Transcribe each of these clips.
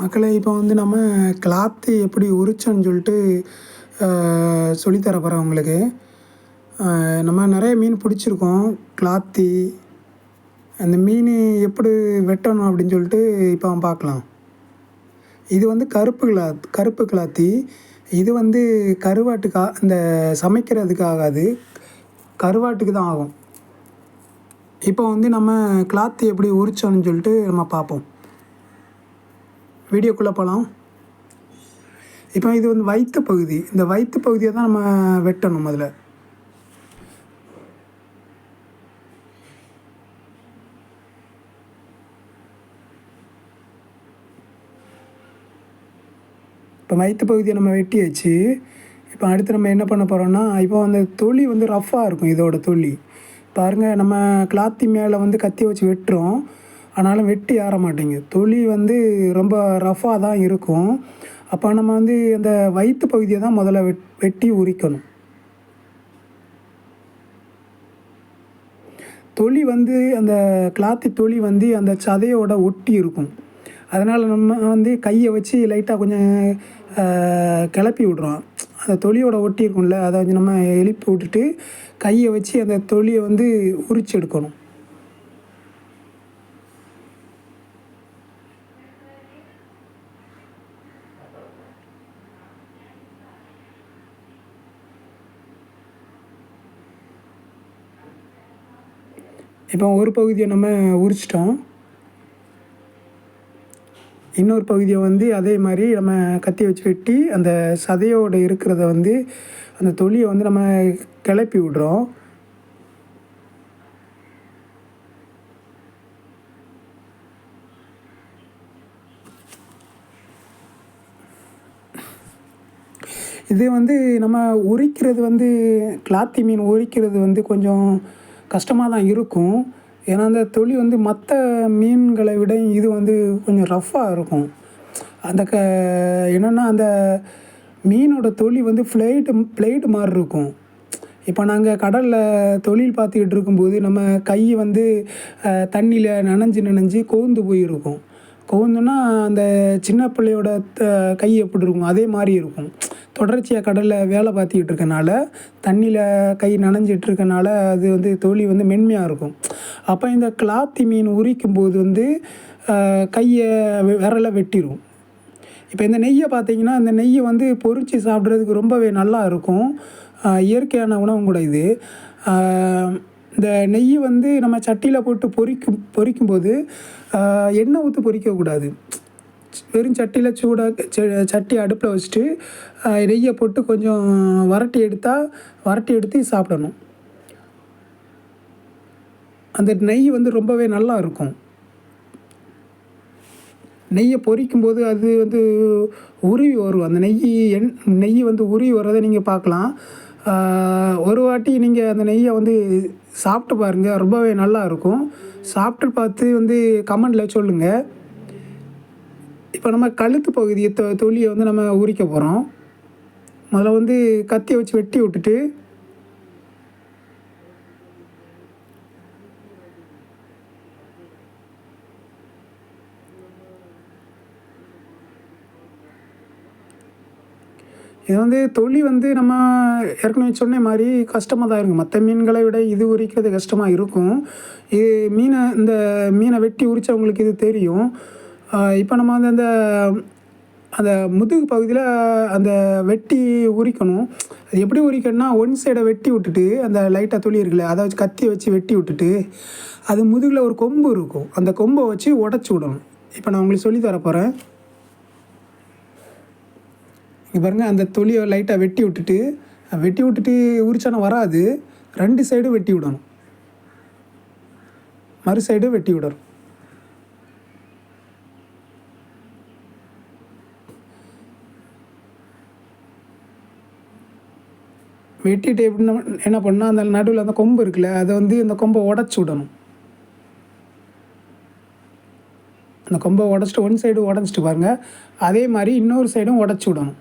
மக்களை இப்போ வந்து நம்ம கிளாத்து எப்படி உரிச்சோன்னு சொல்லிட்டு சொல்லித்தர போகிறோம் உங்களுக்கு. நம்ம நிறைய மீன் பிடிச்சிருக்கோம் கிளாத்தி அந்த மீன் எப்படி வெட்டணும் அப்படின்னு சொல்லிட்டு இப்போ அவன் பார்க்கலாம். இது வந்து கருப்பு கிளாத் கருப்பு கிளாத்தி இது வந்து கருவாட்டுக்கா இந்த சமைக்கிறதுக்கு ஆகாது. கருவாட்டுக்கு தான் ஆகும். இப்போ வந்து நம்ம கிளாத்து எப்படி உரிச்சோன்னு சொல்லிட்டு நம்ம பார்ப்போம். வீடியோக்குள்ளே போகலாம். இப்போ இது வந்து வயிற்று பகுதி. இந்த வயிற்று பகுதியை தான் நம்ம வெட்டணும் முதல்ல. இப்போ வயிற்று பகுதியை நம்ம வெட்டி வச்சு இப்போ அடுத்து நம்ம என்ன பண்ண போகிறோம்னா இப்போ அந்த தொழி வந்து ரஃப்பாக இருக்கும் இதோட தொழி பாருங்கள் நம்ம கிளாத்தி மேலே வந்து கத்தி வச்சு வெட்டுறோம். ஆனாலும் வெட்டி ஆற மாட்டேங்குது தொலி வந்து ரொம்ப ரஃப்பாக தான் இருக்கும். அப்போ நம்ம வந்து அந்த வயிற்று பகுதியை தான் முதல்ல வெட் வெட்டி உரிக்கணும். தொலி வந்து அந்த கிளாத்து தொலி வந்து அந்த சதையோட ஒட்டி இருக்கும். அதனால் நம்ம வந்து கையை வச்சு லைட்டாக கொஞ்சம் கிளப்பி விட்றோம். அந்த தொலியோட ஒட்டி இருக்கும்ல அதை வந்து நம்ம எழுப்பி விட்டுட்டு கையை வச்சு அந்த தொலியை வந்து உரிச்சு எடுக்கணும். இப்போ ஒரு பகுதியை நம்ம உரிச்சிட்டோம். இன்னொரு பகுதியை வந்து அதே மாதிரி நம்ம கத்தி வச்சு வெட்டி அந்த சதையோடு இருக்கிறத வந்து அந்த தொலியை வந்து நம்ம கிளப்பி விடுறோம். இது வந்து நம்ம உரிக்கிறது வந்து கிளாத்தி மீன் உரிக்கிறது வந்து கொஞ்சம் கஷ்டமாக தான் இருக்கும். ஏன்னா அந்த தொழில் வந்து மற்ற மீன்களை விட இது வந்து கொஞ்சம் ரஃப்பாக இருக்கும். அந்த க என்னென்னா அந்த மீனோட தொழில் வந்து ஃப்ளைட்டு ஃப்ளைட்டு மாதிரி இருக்கும். இப்போ நாங்கள் கடலில் தொழில் பார்த்துக்கிட்டு இருக்கும்போது நம்ம கை வந்து தண்ணியில் நனைஞ்சு நனைஞ்சு கோந்து போயிருக்கும். கோந்துன்னா அந்த சின்ன பிள்ளையோட த- கை எப்படி இருக்கும்? அதே மாதிரி இருக்கும். தொடர்ச்சியாக கடலில் வேலை பார்த்துக்கிட்டு இருக்கனால தண்ணியில் கை நனைஞ்சிட்டு இருக்கனால அது வந்து தொழில் வந்து மென்மையாக இருக்கும். அப்போ இந்த கிளாத்தி மீன் உரிக்கும் போது வந்து கையை விரலை வெட்டிடும் இப்போ இந்த நெய்யை பார்த்தீங்கன்னா இந்த நெய்யை வந்து பொரித்து சாப்பிட்றதுக்கு ரொம்பவே நல்லா இருக்கும். இயற்கையான உணவும் கூட இது. இந்த நெய் வந்து நம்ம சட்டியில் போட்டு பொரிக்கும் பொறிக்கும்போது எண்ணெய் ஊற்றி பொறிக்கக்கூடாது. வெறும் சட்டியில் சூடாக ச- சட்டி அடுப்பில் வச்சுட்டு நெய்யை போட்டு கொஞ்சம் வரட்டி எடுத்தால் வரட்டி எடுத்து சாப்பிடணும். அந்த நெய் வந்து ரொம்பவே நல்லா இருக்கும். நெய்யை பொரிக்கும்போது அது வந்து உருவி வரும். அந்த நெய் எண் நெய் வந்து உருவி வர்றதை நீங்கள் பார்க்கலாம். ஒரு வாட்டி நீங்கள் அந்த நெய்யை வந்து சாப்பிட்டு பாருங்கள் ரொம்பவே நல்லா இருக்கும். சாப்பிட்டு பார்த்து வந்து கமெண்டில் சொல்லுங்கள் இப்போ நம்ம கழுத்து பகுதியை தொ தொலியை வந்து நம்ம உரிக்க போகிறோம் முதல்ல வந்து கத்தியை வச்சு வெட்டி விட்டுட்டு இது வந்து தொழி வந்து நம்ம ஏற்கனவே சொன்ன மாதிரி கஷ்டமாக தான் இருக்கும். மற்ற மீன்களை விட இது உரிக்கிறது கஷ்டமாக இருக்கும். இது மீனை இந்த மீனை வெட்டி உரிச்சவங்களுக்கு இது தெரியும். இப்போ நம்ம வந்து அந்த அந்த முதுகு பகுதியில் அந்த வெட்டி உரிக்கணும். அது எப்படி உரிக்கணும்னா ஒன் சைடை வெட்டி விட்டுட்டு அந்த லைட்டாக துளி இருக்குல்ல அதை வச்சு கத்தியை வச்சு வெட்டி விட்டுட்டு அது முதுகில் ஒரு கொம்பு இருக்கும். அந்த கொம்பை வச்சு உடச்சி விடணும். இப்போ நான் உங்களுக்கு சொல்லி தரப்போகிறேன் இங்கே பாருங்கள் அந்த தொலியை லைட்டாக வெட்டி விட்டுட்டு வெட்டி விட்டுட்டு உரிச்சான வராது. ரெண்டு சைடும் வெட்டி விடணும். மறு சைடும் வெட்டி விடணும். வெட்டிட்டு எப்படின்னா என்ன பண்ணால் அந்த நடுவில் அந்த கொம்பு இருக்குல்ல அதை வந்து அந்த கொம்பை உடச்சி விடணும். அந்த கொம்பை உடச்சிட்டு ஒன் சைடு உடச்சிட்டு பாருங்கள் அதே மாதிரி இன்னொரு சைடும் உடச்சி விடணும்.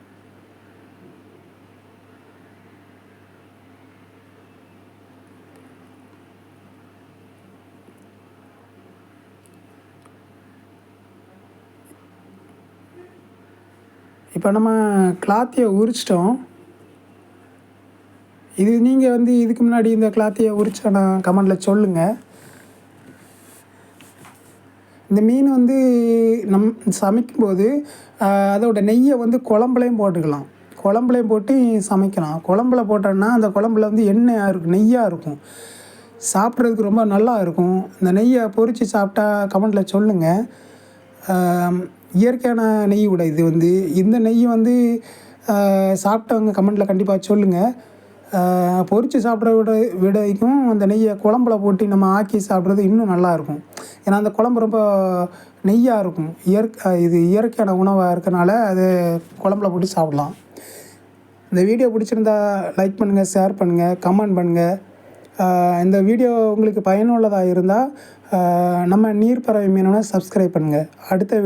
இப்போ நம்ம கிளாத்தியை உரிச்சிட்டோம். இது நீங்கள் வந்து இதுக்கு முன்னாடி இந்த கிளாத்தியை உரிச்சா கமெண்டில் சொல்லுங்கள் இந்த மீன் வந்து நம் சமைக்கும்போது அதோட நெய்யை வந்து குழம்புலையும் போட்டுக்கலாம். குழம்புலையும் போட்டு சமைக்கலாம். குழம்புல போட்டோன்னா அந்த குழம்புல வந்து எண்ணெயாக இருக்கும் நெய்யாக இருக்கும். சாப்பிட்றதுக்கு ரொம்ப நல்லா இருக்கும். இந்த நெய்யை பொரித்து சாப்பிட்டா கமெண்டில் சொல்லுங்கள் இயற்கையான நெய் விட இது வந்து. இந்த நெய் வந்து சாப்பிட்டவங்க கமெண்டில் கண்டிப்பாக சொல்லுங்கள் பொரித்து சாப்பிட்ற விட விடைக்கும் அந்த நெய்யை குழம்புல போட்டு நம்ம ஆக்கி சாப்பிட்றது இன்னும் நல்லாயிருக்கும். ஏன்னா அந்த குழம்பு ரொம்ப நெய்யாக இருக்கும். இயற்கை இது இயற்கையான உணவாக இருக்கனால அது குழம்புல போட்டு சாப்பிட்லாம். இந்த வீடியோ பிடிச்சிருந்தா லைக் பண்ணுங்கள் ஷேர் பண்ணுங்கள் கமெண்ட் பண்ணுங்கள் இந்த வீடியோ உங்களுக்கு பயனுள்ளதாக இருந்தால் நம்ம நீர்ப்பறவை மீனவனை சப்ஸ்கிரைப் பண்ணுங்கள் அடுத்த வீடியோ